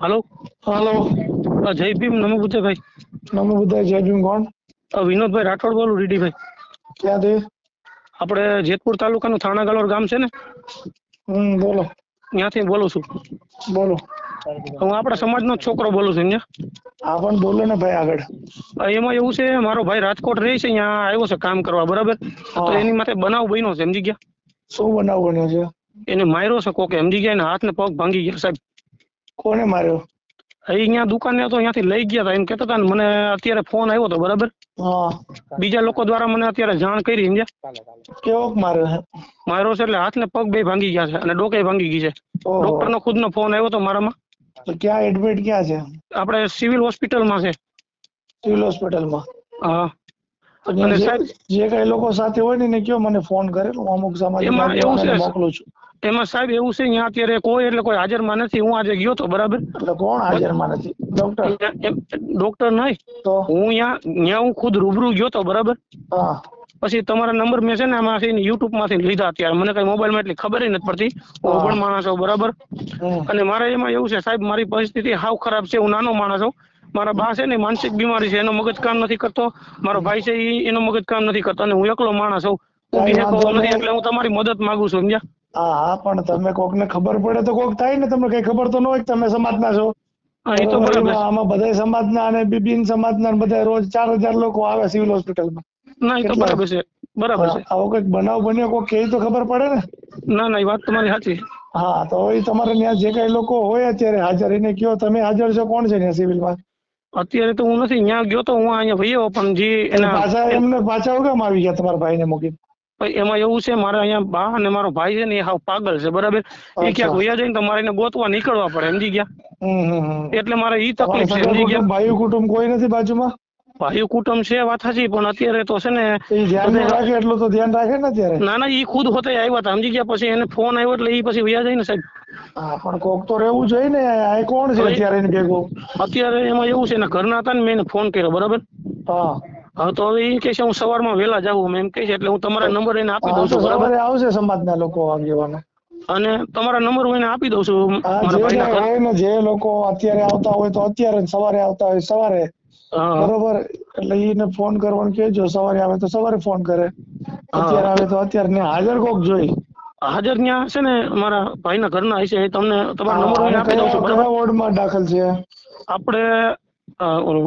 હાલો. Hello. જય ભીમ નમો બુદ્ધભાઈ. નમો બુદ્ધાય જય ભીમ કોણ? વિનોદભાઈ રાઠોડ બોલું રીડીભાઈ ક્યાંથી? આપણે જેતપુર તાલુકાનું થાણા ગલોર ગામ છે ને? હમ બોલો. ત્યાંથી બોલું છું. બોલો. હું આપણા સમાજનો છોકરો બોલું છું અહીંયા હા પણ બોલો ને ભાઈ આગળ. એમાં એવું છે મારો ભાઈ રાજકોટ રહે છે અહીંયા આવ્યો છે કામ કરવા બરાબર? તો એની માટે બનાવ બન્યો છે સમજી ગયા? શું બનાવ બન્યો છે? એને માર્યો છે કોકે સમજી ગયા હાથ ને પગ ભાંગી ગયા સાહેબ. કોને માર્યો? અહીંયા દુકાને તો અહીંયાથી લઈ ગયા હતા એમ કેતા હતા ને મને અત્યારે ફોન આવ્યો હતો બરાબર? બીજા લોકો દ્વારા મને અત્યારે જાણ કરી સમજ્યા? કેવો માર્યો છે માર્યો છે એટલે હાથ ને પગ બે ભાંગી ગયા છે અને ડોકે ભાંગી ગઈ છે. ડોક્ટર નો ખુદ નો ફોન આવ્યો હતો મારામાં. તો ક્યાં એડમિટ ક્યાં છે? આપણે સિવિલ હોસ્પિટલમાં છે. સિવિલ હોસ્પિટલમાં? હા. જે- કઈ લોકો સાથે હોય ને એને કયો મને ફોન કરે? હું અમુક મોકલું છું. એમાં સાહેબ એવું છે અહીંયા અત્યારે કોઈ એટલે કોઈ હાજરમાં નથી. હું આજે ગયો તો બરાબર? એટલે કોણ હાજરમાં નથી? ડોક્ટર? ડોક્ટર નહીં. તો? હું અહીંયા અહીંયા હું ખુદ રૂબરૂ ગયો તો બરાબર? હા. પછી તમારા નંબર મેં છે ને આમાંથી યુટ્યુબમાંથી લીધા અત્યારે. મને કઈ મોબાઈલમાં એટલી ખબર નથી પડતી. હું પણ માણસ બરાબર? અને મારે એમાં એવું છે સાહેબ મારી પરિસ્થિતિ હાવ ખરાબ છે. હું નાનો માણસ છું. મારા બા છે ને માનસિક બીમારી છે એનો મગજ કામ નથી કરતો. મારો ભાઈ છે એનો મગજ કામ નથી કરતો અને હું એકલો માણસ છું હું બીજે નથી. એટલે હું તમારી મદદ માંગુ છું સમજ્યા? હા હા પણ તમે કોકને ખબર પડે તો કોક થાય ને તમને કઈ ખબર તો ન હોય તમે સમાજના છો. આમાં બધા સમાજના અને સમાજના ને બધા રોજ ચાર હજાર લોકો આવે સિવિલ હોસ્પિટલમાં. ના એ તો બરાબર છે બરાબર છે. આવો કંઈક બનાવ બન્યો કોક કે તો ખબર પડે ને? ના ના એ વાત તમારી સાચી હા તો એ તમારે ત્યાં જે કઈ લોકો હોય અત્યારે હાજર એને કયો તમે હાજર છો કોણ છે ત્યાં સિવિલમાં? અત્યારે તો હું નથી ત્યાં ગયો તો હું અહીંયા ભૈયો પણ જે એના પાછા એમને પાછા કેમ આવી ગયા તમારા ભાઈને મૂકી ભાઈ એમાં એવું છે મારે અહીંયા બા અને મારો ભાઈ છે ને એ હાવ પાગલ છે બરાબર? એ. ક્યાંક વયા જાય ને તો મારે એને ગોતવા નીકળવા પડે સમજી ગયા. એટલે મારે ઈ તકલીફ છે સમજી ગયા? ભાઈ કુટુંબ કોઈ નથી બાજુમાં? ભાઈ કુટુંબ છે વાત સાચી પણ અત્યારે તો છે ને રાખે એટલું તો ધ્યાન રાખે ને અત્યારે? ના ના એ ખુદ હોતે આવ્યા હતા. સમજી ગયા પછી એને ફોન આવ્યો એટલે એ પછી વયા જાય ને સાહેબ. હા પણ કોક તો રહેવું જોઈએ ને આ કોણ છે અત્યારે એને ભેગું? અત્યારે એમાં એવું છે ને ઘરના હતા ને મેં ફોન કર્યો બરાબર? હા. હા તો હવે એ કે છે હું સવારમાં વહેલા જાઉં એમ કહે છે એટલે હું તમારા નંબર એને આપી દઉં છું બરાબર? આવશે સમાજના લોકો આગેવાનો. અને તમારા નંબર હું એને આપી દઉં છું જે લોકો અત્યારે આવતા હોય તો અત્યારે સવારે આવતા હોય સવારે બરોબર. એટલે એને ફોન કરવાનું કેજો સવારે આવે તો સવારે ફોન કરે. અત્યારે આવે તો અત્યારે ને હાજર કોક જોઈ. હાજર ત્યાં છે ને મારા ભાઈના ઘરના હશે એ તમને તમારો નંબર આપી દઉં છું કયા વોર્ડમાં દાખલ છે? આપણે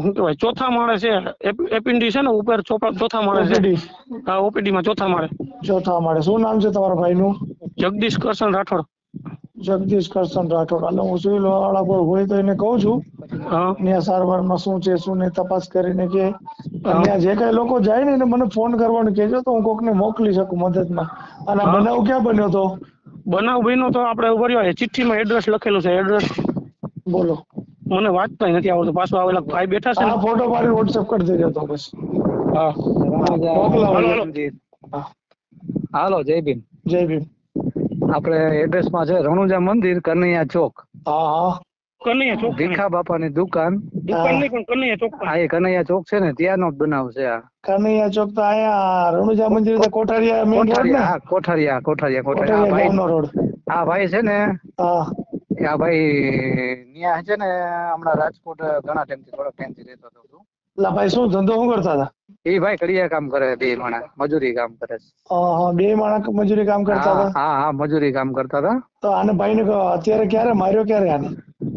શું કહેવાય ચોથા માળે છે. એપિન્ડી છે ને ઉપર ચોથા માળે છે? હા ઓપીડી માં ચોથા માળે. ચોથા માળે. શું નામ છે તમારા ભાઈનું? જગદીશ કરશન રાઠોડ. જગદીશ કરશન રાઠોડ. હાલો હું સિવિલ વાળા કોઈ હોય તો એને કહું છું. ત્યાં સારવારમાં શું છે શું નહીં તપાસ કરીને કે ત્યાં જે કઈ લોકો જાય ને એને મને ફોન કરવાનું કહેજો તો હું કોકને મોકલી શકું મદદમાં. અને બનાવ ક્યાં બન્યો તો? બનાવ બન્યો તો આપણે ઊભા રહ્યો ચિઠ્ઠીમાં એડ્રેસ લખેલું છે. એડ્રેસ બોલો. મને વાંચતા નથી આવડતું. પાછું આવેલા ભાઈ બેઠા છે ને. ફોટો મારી વોટ્સએપ કરી દેજો તો બસ. હા, હાલો જય ભીમ. જય ભીમ. આપણે એડ્રેસમાં છે રણુજા મંદિર કનૈયા ચોક. હા હા. કનૈયા ચોક ભીખા બાપાની દુકાન. દુકાન નહીં પણ કનૈયા ચોક હા એ કનૈયા ચોક છે ને ત્યાંનો જ બનાવ છે આ. કનૈયા ચોક તો અહીંયા રણુજા મંદિર તો કોઠારિયા મેઇન રોડ ને? હા કોઠારિયા કોઠારિયા કોઠારિયા. ભાઈ રોડ આ ભાઈ છે ને હા. આ ભાઈ ન્યા છે ને હમણાં રાજકોટ ઘણા ટાઈમથી થોડા ટાઈમથી રહેતો હતો. એટલે ભાઈ શું ધંધો શું કરતા હતા? એ ભાઈ કડિયા કામ કરે બે માણા મજૂરી કામ કરે છે. બે માણા મજૂરી કામ કરતા હતા? હા હા મજૂરી કામ કરતા હતા. તો આને ભાઈ ને અત્યારે ક્યારે માર્યો ક્યારે આને?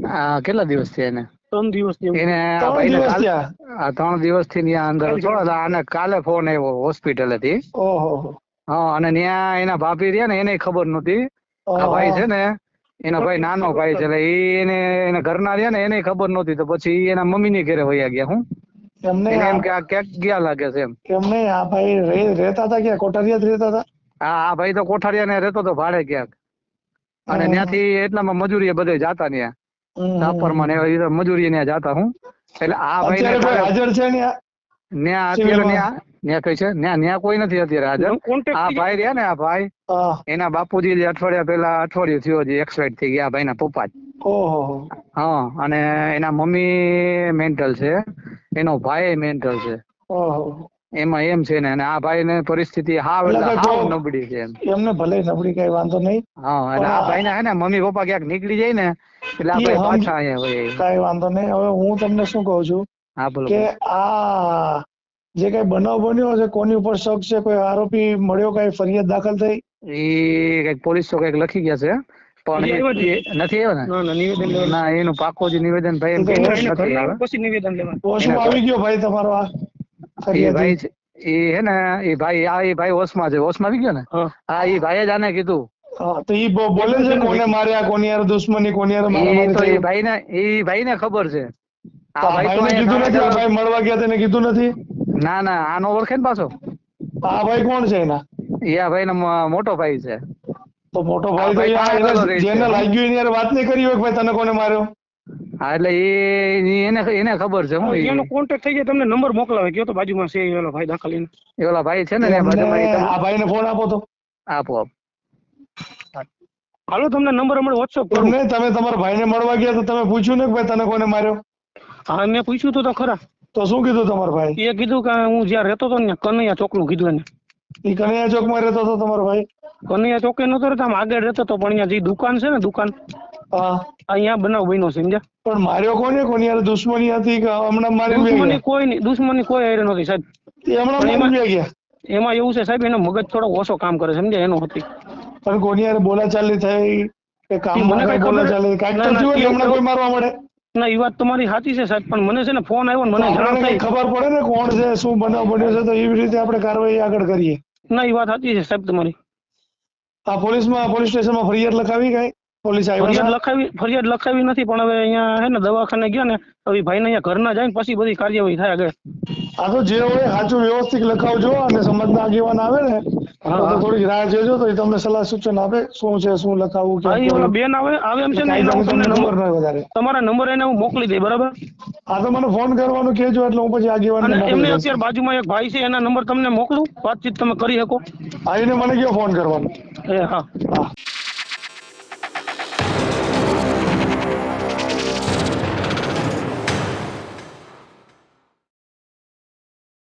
આ કેટલા દિવસ થયા એને? ત્રણ દિવસ એને આ ત્રણ દિવસથી ત્યાં અંદર હતો અને કાલે ફોન આવ્યો હોસ્પિટલથી. ઓહો. હા અને ત્યાં એના ભાભી રહ્યા ને એને ખબર નહોતી. આ ભાઈ છે ને એના ભાઈ નાનો ભાઈ છે એટલે એને એના ઘરના રહ્યા ને એને ખબર નહોતી તો પછી એના મમ્મી ની ઘરે વયા ગયા હું. એમને એમ કે આ ક્યાંક ગયા લાગે છે એમ. એમને આ ભાઈ રહેતા હતા ક્યાં? કોઠારિયા જ રહેતા હતા? હા આ ભાઈ તો કોઠારિયા ને રહેતો તો ભાડે ક્યાંક. અને ત્યાંથી એટલામાં મજૂરી બધે જાતા ત્યાં હમ. સાપરમાં ને એ મજૂરીએ જાતા હું. એટલે આ ભાઈ હાજર છે ને ન્યા અત્યારે ન્યા ન્યા કઈ છે? ન્યા ન્યા કોઈ નથી અત્યારે હાજર. આ ભાઈ રહ્યા ને આ ભાઈ એના બાપુજી અઠવાડિયા પેલા અઠવાડિયું થયો જે એક્સપાયર થઈ ગયા ભાઈના પપ્પા જ. ઓહો. હા અને એના મમ્મી મેન્ટલ છે. એનો ભાઈ મેન્ટલ છે. ઓહો. એમાં એમ છે ને અને આ ભાઈ ને પરિસ્થિતિ હાવ એટલે એટલે હાવ નબળી છે એમને ભલે નબળી કઈ વાંધો નહીં હા અને આ ભાઈ આ- હે ને મમ્મી પપ્પા ક્યાંક નીકળી જાય ને એટલે આપણે પાછા અહીંયા હોય કઈ વાંધો નહીં. હવે હું તમને શું કહું છું હા બોલો કે આ જે કઈ બનાવ બન્યો છે કોની ઉપર શક છે કોઈ આરોપી મળ્યો કઈ ફરિયાદ દાખલ થઈ? એ કંઈક પોલીસ તો કંઈક લખી ગયા છે પણ નથી આવ્યો ને? ના ના ના એનું પાકો જે નિવેદન ભાઈ એમ તો કે નથી આવ્યો. આવી ગયો ભાઈ તમારો આ? એ ભાઈ એ હે ને એ ભાઈ આ એ ભાઈ હોશમાં છે હોશમાં આવી ગયો ને? હા. એ ભાઈએ જ આને કીધું. તો ઈ બોલે છે કોને માર્યા કોની યાર દુશ્મની કોની યાર મારા તો એ ભાઈ ને એ ભાઈને ખબર છે. આ ભાઈ તો કીધું નથી? ભાઈ મળવા ગયા તેને કીધું નથી? ના ના આનો ઓળખે ને પાછો. આ ભાઈ કોણ છે એના? એ આ ભાઈ મોટો ભાઈ છે. તો મોટો ભાઈ તો ભાઈ. જેને લાગ્યું એની યાર વાત નહીં કરી હોય ભાઈ તને કોને માર્યો? હા એટલે એ એને એને ખબર છે હું એનો કોન્ટેક્ટ થઈ જાય તમને નંબર મોકલાવે કયો તો બાજુમાં છે એ ભાઈ દાખલ એને. એ ભાઈ છે ને આ ભાઈને ફોન આપો તો. આપો આપ. હાલો તમને નંબર હમણાં વોટ્સઅપ કરું. નહીં તમે તમારા ભાઈને મળવા ગયા તો તમે પૂછ્યું ને કે ભાઈ તને કોને માર્યો? હા મેં પૂછ્યું તો ખરા. તો શું કીધું તમારો ભાઈ? એ કીધું કે હું જ્યાં રહેતો હતો ને કનૈયા ચોકનું કીધું એને. એ કનૈયા ચોકમાં રહેતો હતો તમારો ભાઈ? કનૈયા ચોકે નતો રહેતો આમ આગળ રહેતો હતો પણ અહીંયા જે દુકાન છે ને દુકાન અહીંયા બનાવ બન્યો છે સમજ્યા? પણ માર્યો કોને? કોની યાર દુશ્મની હતી કે હમણાં મારી દુશ્મની કોઈ નહીં દુશ્મની કોઈ હારે નહોતી સાહેબ. એ હમણાં મારી ગયા? એમાં એવું છે સાહેબ એનો મગજ થોડો ઓછો કામ કરે સમજ્યા એનો હતી. પણ કોની યાર બોલાચાલી થઈ? કે મને કઈ ખબર- બોલાચાલી? કાંઈક તો એ હમણાં કોઈ મારવા મળે? ના એ વાત તમારી સાચી છે સાહેબ પણ મને છે ને ફોન આવ્યો મને જાણ થઈ. ખબર પડે ને કોણ છે શું બનાવ બન્યો છે તો એવી રીતે આપણે કાર્યવાહી આગળ કરીએ. ના એ વાત સાચી છે સાહેબ તમારી. આ પોલીસમાં પોલીસ સ્ટેશનમાં ફરિયાદ લખાવી કઈ? પોલીસ ફરિયાદ લખાવી ફરિયાદ લખાવી નથી પણ હવે અહીંયા હે ને દવાખાને ગયા ને હવે ભાઈને અહીંયા ઘરના જાય ને પછી બધી કાર્યવાહી થાય આગળ. આ તો જે હોય સાચું વ્યવસ્થિત લખાવજો અને સમાજના આગેવાન આવે ને તો થોડીક રાહ જોજો તો એ તમને સલાહ સૂચન આપે શું છે શું લખાવવું કે બેન આવે આવે એમ છે ને નંબર ના વધારે. તમારા નંબર એને હું મોકલી દઈ બરાબર? આ તો મને ફોન કરવાનું કહેજો એટલે હું પછી આગેવાન અને એમને અત્યારે બાજુમાં એક ભાઈ છે એના નંબર તમને મોકલું વાતચીત તમે કરી શકો. આવીને મને કયો ફોન કરવાનો? એ હા. હા.